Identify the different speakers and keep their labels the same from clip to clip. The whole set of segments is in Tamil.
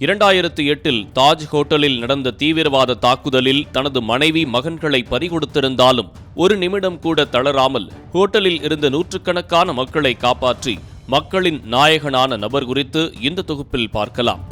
Speaker 1: இரண்டாயிரத்து எட்டில் தாஜ் ஹோட்டலில் நடந்த தீவிரவாத தாக்குதலில் தனது மனைவி மகன்களை பறிகொடுத்திருந்தாலும் ஒரு நிமிடம் கூட தளராமல் ஹோட்டலில் இருந்த நூற்றுக்கணக்கான மக்களை காப்பாற்றி மக்களின் நாயகனான நபர் குறித்து இந்த தொகுப்பில் பார்க்கலாம்.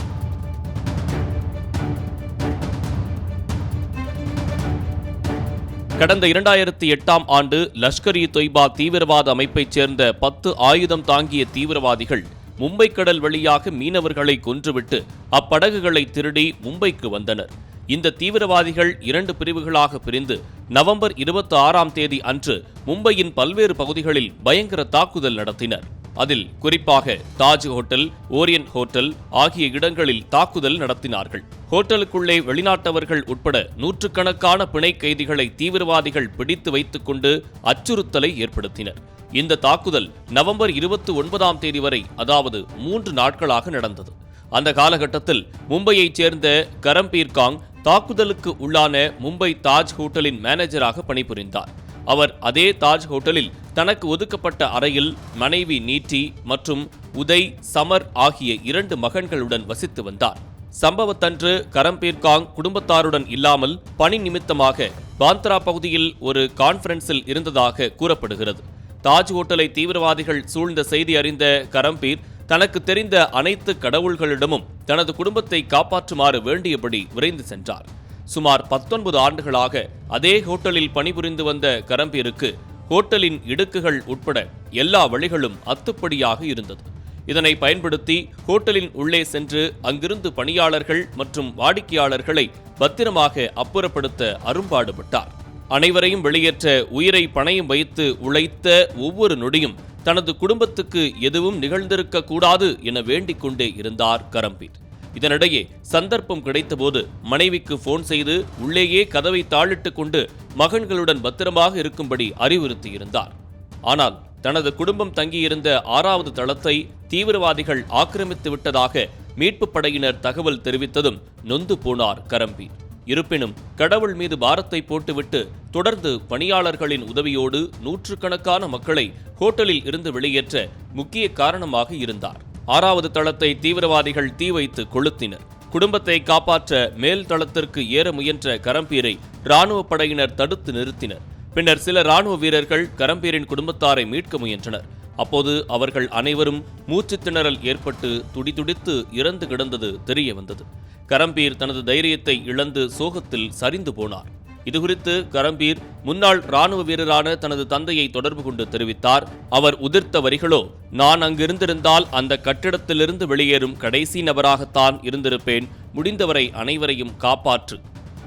Speaker 1: கடந்த இரண்டாயிரத்தி எட்டாம் ஆண்டு லஷ்கர் இ தொய்பா தீவிரவாத அமைப்பைச் சேர்ந்த பத்து ஆயுதம் தாங்கிய தீவிரவாதிகள் மும்பை கடல் வழியாக மீனவர்களை கொன்றுவிட்டு அப்படகுகளை திருடி மும்பைக்கு வந்தனர். இந்த தீவிரவாதிகள் இரண்டு பிரிவுகளாக பிரிந்து நவம்பர் இருபத்தி ஆறாம் தேதி அன்று மும்பையின் பல்வேறு பகுதிகளில் பயங்கர தாக்குதல் நடத்தினர். அதில் குறிப்பாக தாஜ் ஹோட்டல் ஓரியன்ட் ஹோட்டல் ஆகிய இடங்களில் தாக்குதல் நடத்தினார்கள். ஹோட்டலுக்குள்ளே வெளிநாட்டவர்கள் உட்பட நூற்றுக்கணக்கான பிணை கைதிகளை தீவிரவாதிகள் பிடித்து வைத்துக் கொண்டு அச்சுறுத்தலை ஏற்படுத்தினர். இந்த தாக்குதல் நவம்பர் இருபத்தி ஒன்பதாம் தேதி வரை அதாவது மூன்று நாட்களாக நடந்தது. அந்த காலகட்டத்தில் மும்பையைச் சேர்ந்த கரம்பீர் காங் தாக்குதலுக்கு உள்ளான மும்பை தாஜ் ஹோட்டலின் மேனேஜராக பணிபுரிந்தார். அவர் அதே தாஜ் ஹோட்டலில் தனக்கு ஒதுக்கப்பட்ட அறையில் மனைவி நீட்டி மற்றும் உதய் சமர் ஆகிய இரண்டு மகன்களுடன் வசித்து வந்தார். சம்பவத்தன்று கரம்பீர்காங் குடும்பத்தாருடன் இல்லாமல் பணி நிமித்தமாக பாந்த்ரா பகுதியில் ஒரு கான்ஃபரன்ஸில் இருந்ததாக கூறப்படுகிறது. தாஜ் ஹோட்டலை தீவிரவாதிகள் சூழ்ந்த செய்தி அறிந்த கரம்பீர் தனக்கு தெரிந்த அனைத்து கடவுள்களிடமும் தனது குடும்பத்தை காப்பாற்றுமாறு வேண்டியபடி விரைந்து சென்றார். சுமார் பத்தொன்பது ஆண்டுகளாக அதே ஹோட்டலில் பணிபுரிந்து வந்த கரம்பீருக்கு ஹோட்டலின் இடுக்குகள் உட்பட எல்லா வழிகளும் அத்துப்படியாக இருந்தது. இதனை பயன்படுத்தி ஹோட்டலின் உள்ளே சென்று அங்கிருந்து பணியாளர்கள் மற்றும் வாடிக்கையாளர்களை பத்திரமாக அப்புறப்படுத்த அரும்பாடுபட்டார். அனைவரையும் வெளியேற்ற உயிரை பணையம் வைத்து உழைத்த ஒவ்வொரு நொடியும் தனது குடும்பத்துக்கு எதுவும் நிகழ்ந்திருக்க கூடாது என வேண்டிக் கொண்டே இருந்தார் கரம்பீர். இதனிடையே சந்தர்ப்பம் கிடைத்தபோது மனைவிக்கு போன் செய்து உள்ளேயே கதவை தாளிட்டுக் கொண்டு மகன்களுடன் பத்திரமாக இருக்கும்படி அறிவுறுத்தியிருந்தார். ஆனால் தனது குடும்பம் தங்கியிருந்த ஆறாவது தளத்தை தீவிரவாதிகள் ஆக்கிரமித்து விட்டதாக மீட்புப் படையினர் தகவல் தெரிவித்ததும் நொந்து போனார் கரம்பீர் இருப்பினும் கடவுள் மீது பாரத்தை போட்டுவிட்டு தொடர்ந்து பணியாளர்களின் உதவியோடு நூற்றுக்கணக்கான மக்களை ஹோட்டலில் இருந்து வெளியேற்ற முக்கிய காரணமாக இருந்தார். ஆறாவது தளத்தை தீவிரவாதிகள் தீ வைத்து கொளுத்தினர். குடும்பத்தை காப்பாற்ற மேல் தளத்திற்கு ஏற முயன்ற கரம்பீரை ராணுவ படையினர் தடுத்து நிறுத்தினர். பின்னர் சில ராணுவ வீரர்கள் கரம்பீரின் குடும்பத்தாரை மீட்க முயன்றனர். அப்போது அவர்கள் அனைவரும் மூச்சு திணறல் ஏற்பட்டு துடிதுடித்து இறந்து கிடந்தது தெரிய வந்தது. கரம்பீர் தனது தைரியத்தை இழந்து சோகத்தில் சரிந்து போனார். இதுகுறித்து கரம்பீர் முன்னாள் ராணுவ வீரரான தனது தந்தையை தொடர்பு கொண்டு தெரிவித்தார். அவர் உதிர்த்த வரிகளோ நான் அங்கிருந்திருந்தால் அந்த கட்டிடத்திலிருந்து வெளியேறும் கடைசி நபராகத்தான் இருந்திருப்பேன். முடிந்தவரை அனைவரையும் காப்பாற்று.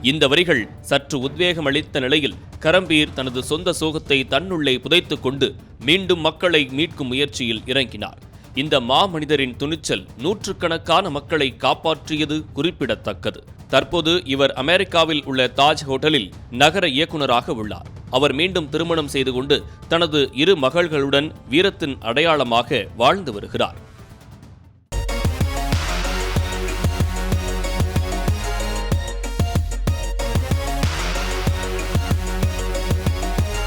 Speaker 1: இந்த வரிகள் சற்று உத்வேகம் அளித்த நிலையில் கரம்பீர் தனது சொந்த சோகத்தை தன்னுள்ளே புதைத்துக் கொண்டு மீண்டும் மக்களை மீட்கும் முயற்சியில் இறங்கினார். இந்த மாமனிதரின் துணிச்சல் நூற்றுக்கணக்கான மக்களை காப்பாற்றியது குறிப்பிடத்தக்கது. தற்போது இவர் அமெரிக்காவில் உள்ள தாஜ் ஹோட்டலில் நகர இயக்குநராக உள்ளார். அவர் மீண்டும் திருமணம் செய்து கொண்டு தனது இரு மகள்களுடன் வீரத்தின் அடையாளமாக வாழ்ந்து வருகிறார்.